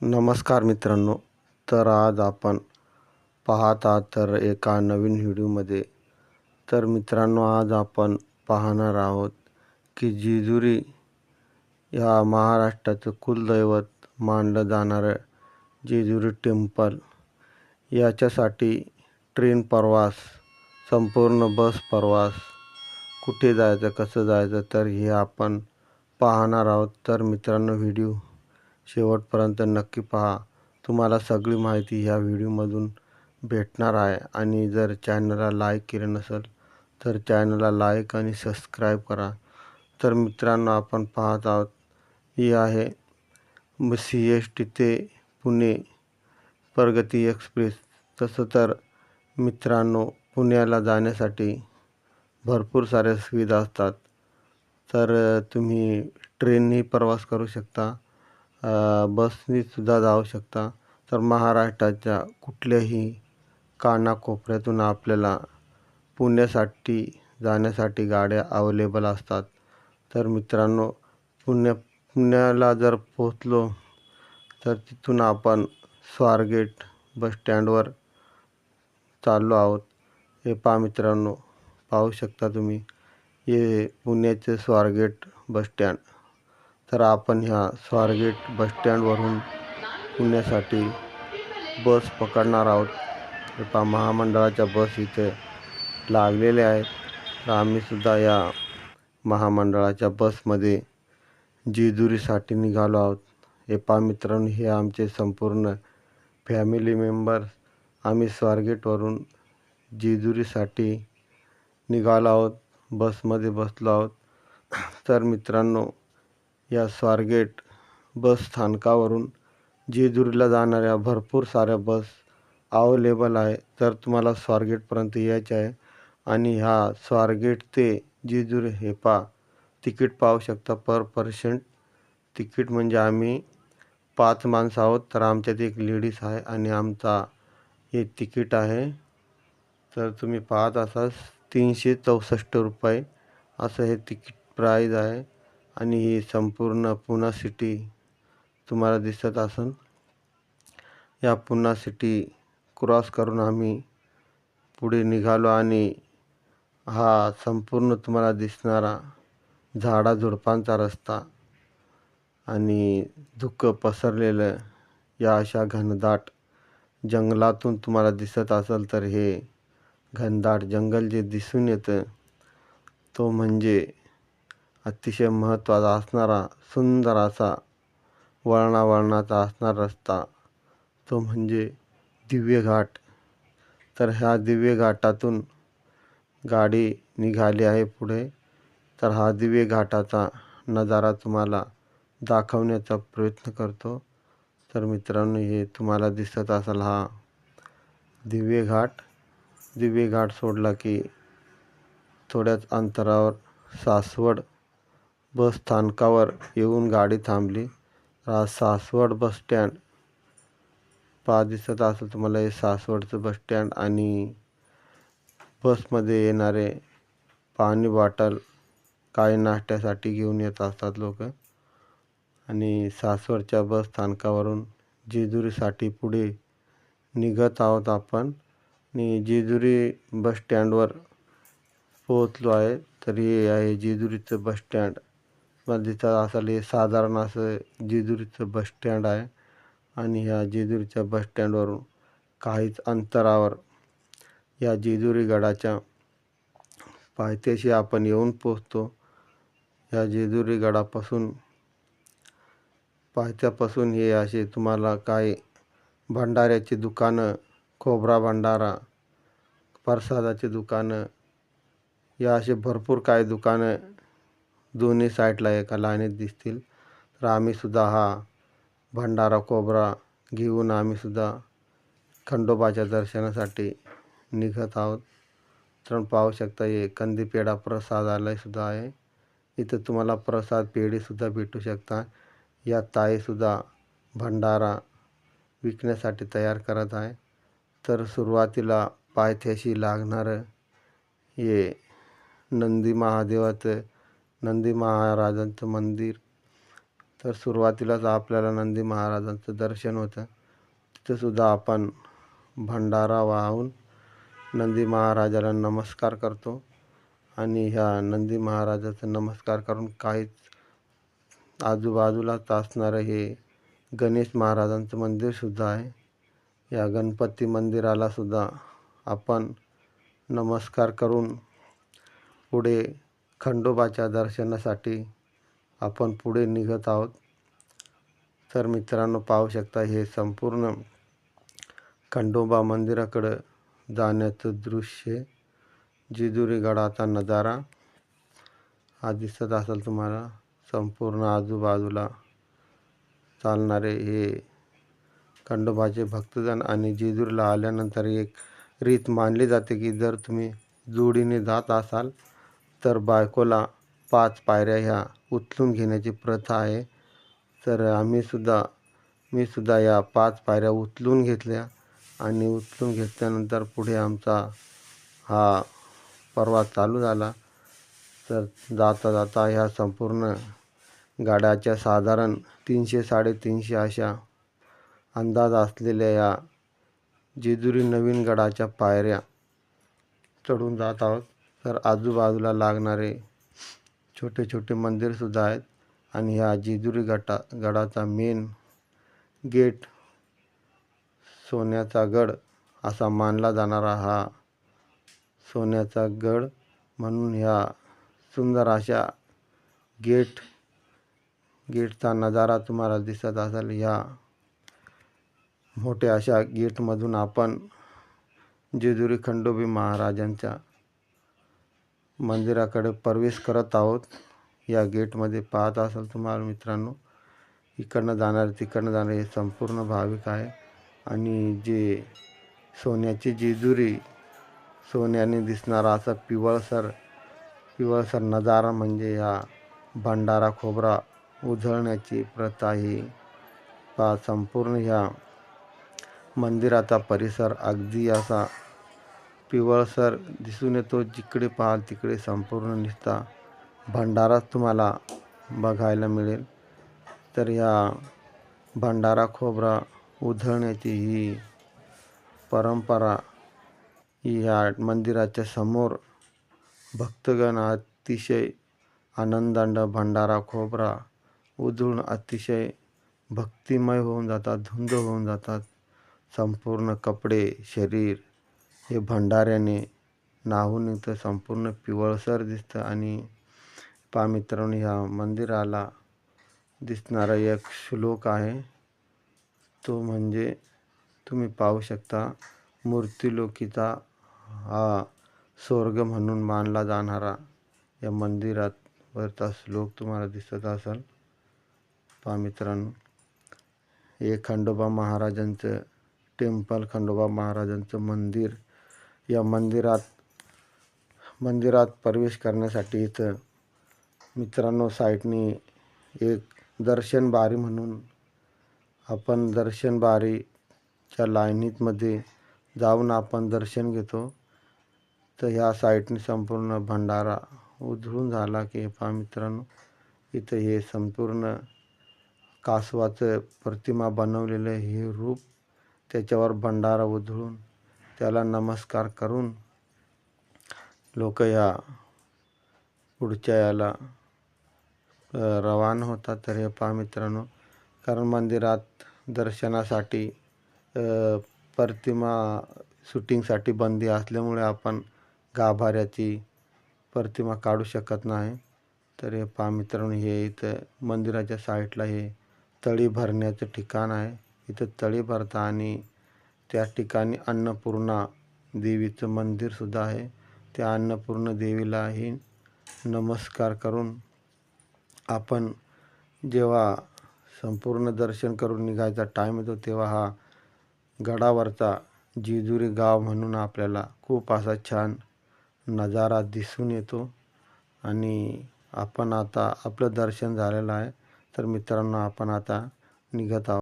नमस्कार मित्रांनो तर आज आपण पाहत आहात तर एका नवीन व्हिडिओमध्ये. तर मित्रांनो आज आपण पाहणार आहोत की जेजुरी या महाराष्ट्राचं कुलदैवत मानलं जाणारं जेजुरी टेम्पल. याच्यासाठी ट्रेन प्रवास संपूर्ण बस प्रवास कुठे जायचं कसं जायचं तर हे आपण पाहणार आहोत. तर मित्रांनो व्हिडिओ शेवटपर्यंत नक्की पहा. तुम्हाला सगळी माहिती ह्या व्हिडिओमधून भेटणार आहे. आणि जर चॅनलला लाईक केलं नसेल तर चॅनलला लाईक आणि सबस्क्राईब करा. तर मित्रांनो आपण पाहत आहोत ही आहे सी एस टी ते पुणे प्रगती एक्सप्रेस. तसं तर मित्रांनो पुण्याला जाण्यासाठी भरपूर साऱ्या सुविधा असतात. तर तुम्ही ट्रेननी प्रवास करू शकता. बसनी सुद्धा जाऊ शकता. तर महाराष्ट्राच्या कुठल्याही कानाकोपऱ्यातून आपल्याला पुण्यासाठी जाण्यासाठी गाड्या अवेलेबल असतात. तर मित्रांनो पुण्या पुण्याला जर पोचलो तर तिथून आपण स्वारगेट बसस्टँडवर चाललो आहोत. हे पहा मित्रांनो पाहू शकता तुम्ही. हे पुण्याचे स्वारगेट बसस्टँड. तर आपण ह्या स्वारगेट बसस्टँडवरून पुण्यासाठी बस पकडणार आहोत. हे महामंडळाच्या बस इथे लागलेल्या आहेत. तर आम्हीसुद्धा या महामंडळाच्या बसमध्ये जेजुरीसाठी निघालो आहोत. हे मित्रांनो हे आमचे संपूर्ण फॅमिली मेंबर्स. आम्ही स्वारगेटवरून जेजुरीसाठी निघालो आहोत. बसमध्ये बसलो आहोत. तर मित्रांनो या स्वारगेट बस स्थानकावरून जेजुरीला जाणाऱ्या भरपूर साऱ्या बस अवेलेबल आहे. तर तुम्हाला स्वारगेटपर्यंत यायचे आहे आणि ह्या स्वारगेट ते जेजुरी हे पा तिकीट पाहू शकता. पर पर्सेंट तिकीट म्हणजे आम्ही पाच माणसं आहोत तर आमच्यात एक लेडीज आहे आणि आमचा हे तिकीट आहे. तर तुम्ही पाहत असाल तीनशे चौसष्ट रुपये असं हे तिकीट प्राईज आहे. आणि ही संपूर्ण पुणा सिटी तुम्हाला दिसत असन. या पुणा सिटी क्रॉस करून आम्ही पुढे निघालो आणि हा संपूर्ण तुम्हाला दिसणारा झाडाझुडपांचा रस्ता आणि धुकं पसरलेलं या अशा घनदाट जंगलातून तुम्हाला दिसत असेल तर हे घनदाट जंगल जे दिसून येतं तो म्हणजे अतिशय महत्त्वाचा असणारा सुंदर असा वळणावळणाचा असणारा रस्ता तो म्हणजे दिव्य घाट. तर ह्या दिव्य घाटातून गाडी निघाली आहे पुढे. तर हा दिव्य घाटाचा नजारा तुम्हाला दाखवण्याचा प्रयत्न करतो. तर मित्रांनो हे तुम्हाला दिसत असेल हा दिव्य घाट. दिव्य घाट सोडला की थोड्याच अंतरावर सासवड बस स्थानकावर येऊन गाडी थांबली. रा सासवड बस स्टँड. पहा दिसत असेल तुम्हाला हे सासवडचं बस स्टँड आणि बसमध्ये येणारे पाणी बॉटल काही नाश्त्यासाठी घेऊन येत असतात लोक. आणि सासवडच्या बस स्थानकावरून जेजुरीसाठी पुढे निघत आहोत आपण. आणि जेजुरी बस स्टँडवर पोहोचलो आहे. तर हे आहे जेजुरीचं बस स्टँड. मला दिसत साधारण असं जेजुरीचं बस स्टँड आहे. आणि ह्या जेजुरीच्या बस स्टँडवरून काहीच अंतरावर या जेजुरी गडाच्या पायथ्याशी आपण येऊन पोचतो या जेजुरी गडापासून पायथ्यापासून हे असे तुम्हाला काही भंडाऱ्याची दुकानं खोबरा भंडारा प्रसादाची दुकानं या असे भरपूर काही दुकानं दोन्ही साईडला एका लाईनीत दिसतील. तर आम्हीसुद्धा हा भंडारा कोबरा घेऊन आम्हीसुद्धा खंडोबाच्या दर्शनासाठी निघत आहोत. तर पाहू शकता हे कंदीपेढा प्रसादालयसुद्धा आहे. इथं तुम्हाला प्रसाद पेढीसुद्धा भेटू शकता. या ताईसुद्धा भंडारा विकण्यासाठी तयार करत आहे. तर सुरुवातीला पायथ्याशी लागणारं हे नंदी महादेवाचं नंदी महाराजांचं मंदिर. तर सुरुवातीलाच आपल्याला नंदी महाराजांचं दर्शन होतं. तिथंसुद्धा आपण भंडारा वाहून नंदी महाराजाला नमस्कार करतो आणि ह्या नंदी महाराजाचा नमस्कार करून काहीच आजूबाजूलाच असणारं हे गणेश महाराजांचं मंदिरसुद्धा आहे. या गणपती मंदिरालासुद्धा आपण नमस्कार करून पुढे खंडोबाच्या दर्शनासाठी आपण पुढे निघत आहोत. तर मित्रांनो पाहू शकता हे संपूर्ण खंडोबा मंदिराकडं जाण्याचं दृश्य जिजुरी गडाचा नजारा हा दिसत असेल तुम्हाला. संपूर्ण आजूबाजूला चालणारे हे खंडोबाचे भक्तजन आणि जेजुरीला आल्यानंतर एक रीत मानली जाते की जर तुम्ही जोडीने जात असाल तर बायकोला पाच पायऱ्या ह्या उचलून घेण्याची प्रथा आहे. तर आम्हीसुद्धा मी सुद्धा या पाच पायऱ्या उचलून घेतल्या आणि उचलून घेतल्यानंतर पुढे आमचा हा प्रवास चालू झाला. तर जाता जाता ह्या संपूर्ण गाड्याच्या साधारण तीनशे साडेतीनशे अशा अंदाज असलेल्या या जेजुरी नवीन गडाच्या पायऱ्या चढून जात आहोत. तर आजूबाजूला लागणारे छोटे छोटे मंदिरसुद्धा आहेत. आणि ह्या जेजुरी गटा गडाचा मेन गेट सोन्याचा गड असा मानला जाणारा हा सोन्याचा गड. म्हणून ह्या सुंदर अशा गेट गेटचा नजारा तुम्हाला दिसत असेल. ह्या मोठ्या अशा गेटमधून आपण जेजुरी खंडोबी महाराजांच्या मंदिराकडे प्रवेश करत आहोत. या गेटमध्ये पाहत असाल तुम्हाला मित्रांनो इकडनं जाणारे तिकडनं जाणारे हे संपूर्ण भाविक आहे. आणि जे सोन्याची जेजुरी सोन्याने दिसणारा असा पिवळसर पिवळसर नजारा म्हणजे ह्या भंडारा खोबरा उधळण्याची प्रथा ही पा संपूर्ण ह्या मंदिराचा परिसर अगदी असा पिवळसर दिसून येतो जिकडे पाहाल तिकडे संपूर्ण निस्ता भंडाराच तुम्हाला बघायला मिळेल. तर ह्या भंडारा खोबरा उधळण्याची ही परंपरा ही ह्या मंदिराच्या समोर भक्तगण अतिशय आनंदांड भंडारा खोबरा उधळून अतिशय भक्तिमय होऊन जातात धुंद होऊन जातात. संपूर्ण कपडे शरीर हे भंडाऱ्याने नाहून इथं संपूर्ण पिवळसर दिसतं आणि पा मित्रांनो ह्या मंदिराला दिसणारा एक श्लोक आहे. तो म्हणजे तुम्ही पाहू शकता मूर्तिलोकीचा हा स्वर्ग म्हणून मानला जाणारा या मंदिरात वरचा श्लोक तुम्हाला दिसत असेल. पहा मित्रांनो हे खंडोबा महाराजांचं टेम्पल खंडोबा महाराजांचं मंदिर या मंदिरात मंदिरात प्रवेश करण्यासाठी इथं मित्रांनो साईटनी एक दर्शन बारी म्हणून आपण दर्शन बारीच्या लाईनीतमध्ये जाऊन आपण दर्शन घेतो. तर ह्या साईटनी संपूर्ण भंडारा उधळून झाला की पहा मित्रांनो इथं हे संपूर्ण कासवाचं प्रतिमा बनवलेलं हे रूप त्याच्यावर भंडारा उधळून त्याला नमस्कार करून लोक या पुढच्या याला रवान होतात. तर हे पहा मित्रांनो कारण मंदिरात दर्शनासाठी प्रतिमा शूटिंगसाठी बंदी असल्यामुळे आपण गाभाऱ्याची प्रतिमा काढू शकत नाही. तर हे पहा मित्रांनो हे इथं मंदिराच्या साईडला हे तळी भरण्याचं ठिकाण आहे. इथं तळी भरता आणि त्या ठिकाणी अन्नपूर्णा देवीचं मंदिरसुद्धा आहे. त्या अन्नपूर्ण देवीलाही नमस्कार करून आपण जेव्हा संपूर्ण दर्शन करून निघायचा टाईम येतो तेव्हा हा गडावरचा जेजुरी गाव म्हणून आपल्याला खूप असा छान नजारा दिसून येतो. आणि आपण आता आपलं दर्शन झालेलं आहे. तर मित्रांनो आपण आता निघत आहोत.